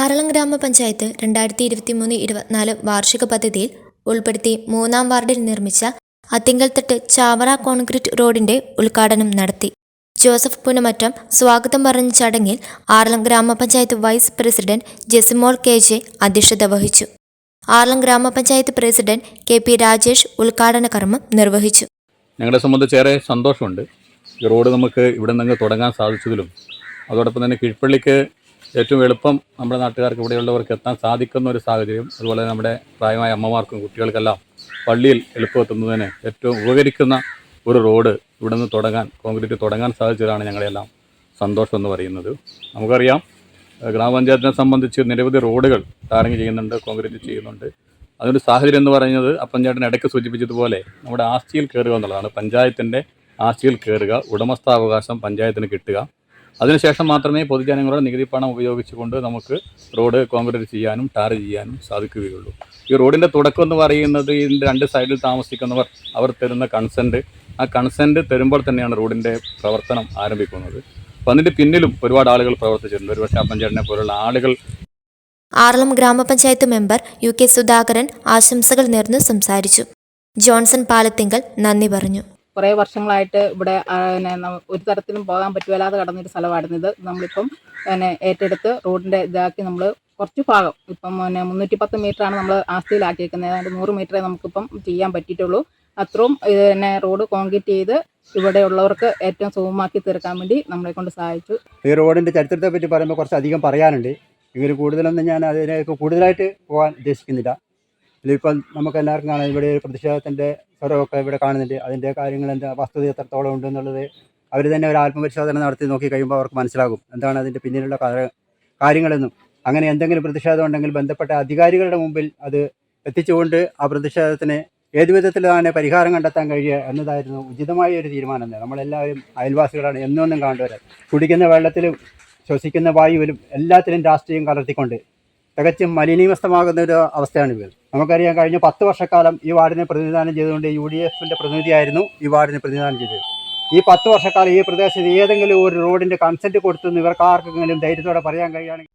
ആറളം ഗ്രാമപഞ്ചായത്ത് രണ്ടായിരത്തി ഇരുപത്തിമൂന്ന് ഇരുപത്തിനാല് വാർഷിക പദ്ധതിയിൽ ഉൾപ്പെടുത്തി മൂന്നാം വാർഡിൽ നിർമ്മിച്ച അത്തിങ്കൽത്തട്ട് ചാവറ കോൺക്രീറ്റ് റോഡിന്റെ ഉദ്ഘാടനം നടത്തി. ജോസഫ് പുനമറ്റം സ്വാഗതം പറഞ്ഞ ചടങ്ങിൽ ആറളം ഗ്രാമപഞ്ചായത്ത് vice president Jesimol K J അധ്യക്ഷത വഹിച്ചു. ആറളം ഗ്രാമപഞ്ചായത്ത് പ്രസിഡന്റ് കെ പി രാജേഷ് ഉദ്ഘാടന കർമ്മം നിർവഹിച്ചു. ഞങ്ങളെ സംബന്ധിച്ച് ഏറെ സന്തോഷമുണ്ട്. ഈ റോഡ് നമുക്ക് ഇവിടെ നിന്ന് തുടങ്ങാൻ സാധിച്ചതിലും അതോടൊപ്പം തന്നെ കീഴ്പള്ളിക്ക് ഏറ്റവും എളുപ്പം നമ്മുടെ നാട്ടുകാർക്ക് ഇവിടെയുള്ളവർക്ക് എത്താൻ സാധിക്കുന്ന ഒരു സാഹചര്യം അതുപോലെ നമ്മുടെ പ്രായമായ അമ്മമാർക്കും കുട്ടികൾക്കെല്ലാം പള്ളിയിൽ എളുപ്പമെത്തുന്നതിന് ഏറ്റവും ഉപകരിക്കുന്ന ഒരു റോഡ് ഇവിടെ നിന്ന് തുടങ്ങാൻ കോൺക്രീറ്റ് തുടങ്ങാൻ സാധിച്ചതാണ് ഞങ്ങളെല്ലാം. സന്തോഷം എന്ന് പറയുന്നത്. നമുക്കറിയാം ഗ്രാമപഞ്ചായത്തിനെ സംബന്ധിച്ച് നിരവധി റോഡുകൾ ടാറിങ് ചെയ്യുന്നുണ്ട് കോൺക്രീറ്റ് ചെയ്യുന്നുണ്ട്. അതിനൊരു സാഹചര്യം എന്ന് പറയുന്നത് അപ്പം ചേട്ടൻ ഇടയ്ക്ക് സൂചിപ്പിച്ചതുപോലെ നമ്മുടെ ആസ്തിയിൽ കയറുക എന്നുള്ളതാണ്. പഞ്ചായത്തിന്റെ ആസ്തിയിൽ കയറുക ഉടമസ്ഥാവകാശം പഞ്ചായത്തിന് കിട്ടുക. അതിനുശേഷം മാത്രമേ പൊതുജനങ്ങളുടെ നികുതി പണം ഉപയോഗിച്ചുകൊണ്ട് നമുക്ക് റോഡ് കോൺക്രീറ്റ് ചെയ്യാനും ടാർ ചെയ്യാനും സാധിക്കുകയുള്ളൂ. ഈ റോഡിന്റെ തുടക്കം എന്ന് പറയുന്നത് ഇതിന്റെ രണ്ട് സൈഡിൽ താമസിക്കുന്നവർ അവർ തരുന്ന കൺസെന്റ് ആ കൺസെന്റ് തരുമ്പോൾ തന്നെയാണ് റോഡിന്റെ പ്രവർത്തനം ആരംഭിക്കുന്നത്. അപ്പം അതിന്റെ പിന്നിലും ഒരുപാട് ആളുകൾ പ്രവർത്തിച്ചിട്ടുണ്ട്. ഒരുപക്ഷെ അപ്പഞ്ചേട്ടനെ പോലുള്ള ആളുകൾ ആറളം ഗ്രാമപഞ്ചായത്ത് മെമ്പർ യു കെ സുധാകരൻ ആശംസകൾ നേർന്ന് സംസാരിച്ചു. ജോൺസൺ പാലത്തിങ്കൽ നന്ദി പറഞ്ഞു. കുറേ വർഷങ്ങളായിട്ട് ഇവിടെ പിന്നെ ഒരു തരത്തിലും പോകാൻ പറ്റുമല്ലാതെ കടന്നൊരു സ്ഥലമായിരുന്നു ഇത്. നമ്മളിപ്പം പിന്നെ ഏറ്റെടുത്ത് റോഡിന്റെ ഇതാക്കി നമ്മൾ കുറച്ച് ഭാഗം ഇപ്പം പിന്നെ മുന്നൂറ്റി പത്ത് ആണ് നമ്മൾ ആസ്തിയിലാക്കിയേക്കുന്നത്. ഏതാണ്ട് നൂറ് മീറ്ററേ നമുക്കിപ്പം ചെയ്യാൻ പറ്റിയിട്ടുള്ളൂ. അത്രയും ഇത് തന്നെ റോഡ് കോൺക്രീറ്റ് ചെയ്ത് ഇവിടെ ഉള്ളവർക്ക് ഏറ്റവും സുഗമമാക്കി തീർക്കാൻ വേണ്ടി നമ്മളെ കൊണ്ട് സഹായിച്ചു. ഈ റോഡിന്റെ ചരിത്രത്തെ പറ്റി പറയുമ്പോൾ കുറച്ച് അധികം പറയാനുണ്ട്. ഇവർ കൂടുതലൊന്നും ഞാൻ അതിലേക്ക് കൂടുതലായിട്ട് പോകാൻ ഉദ്ദേശിക്കുന്നില്ല. ഇതിലിപ്പം നമുക്ക് എല്ലാവർക്കും കാണാം ഇവിടെ പ്രതിഷേധത്തിന്റെ സ്വരമൊക്കെ ഇവിടെ കാണുന്നുണ്ട്. അതിന്റെ കാര്യങ്ങൾ എന്താ വസ്തുത എത്രത്തോളം ഉണ്ടെന്നുള്ളത് അവർ തന്നെ ഒരു ആത്മപരിശോധന നടത്തി നോക്കി കഴിയുമ്പോൾ അവർക്ക് മനസ്സിലാകും. എന്താണ് അതിന്റെ പിന്നിലുള്ള കാര- കാര്യങ്ങളെന്നും. അങ്ങനെ എന്തെങ്കിലും പ്രതിഷേധം ഉണ്ടെങ്കിൽ ബന്ധപ്പെട്ട അധികാരികളുടെ മുമ്പിൽ അത് എത്തിച്ചുകൊണ്ട് ആ പ്രതിഷേധത്തിന് ഏത് വിധത്തിലാണ് പരിഹാരം കണ്ടെത്താൻ കഴിയുക എന്നതായിരുന്നു ഉചിതമായ ഒരു തീരുമാനം. തന്നെ നമ്മളെല്ലാവരും അയൽവാസികളാണ് എന്നൊന്നും കാണുന്നവരെ. കുടിക്കുന്ന വെള്ളത്തിലും ശ്വസിക്കുന്ന വായുവിലും എല്ലാത്തിലും രാഷ്ട്രീയം കലർത്തിക്കൊണ്ട് തികച്ചും മലിനീമസ്തമാകുന്ന ഒരു അവസ്ഥയാണ് ഇവർ നമുക്കറിയാം കഴിഞ്ഞ പത്ത് വർഷക്കാലം ഈ വാർഡിനെ പ്രതിനിധാനം ചെയ്തുകൊണ്ട് യു ഡി എഫിന്റെ പ്രതിനിധിയായിരുന്നു ഈ വാർഡിനെ പ്രതിനിധാനം ചെയ്തത്. ഈ പത്ത് വർഷക്കാലം ഈ പ്രദേശത്ത് ഏതെങ്കിലും ഒരു റോഡിന്റെ കൺസെന്റ് കൊടുത്തെന്ന് ഇവർക്ക് ആർക്കെങ്കിലും ധൈര്യത്തോടെ പറയാൻ കഴിയുകയാണെങ്കിൽ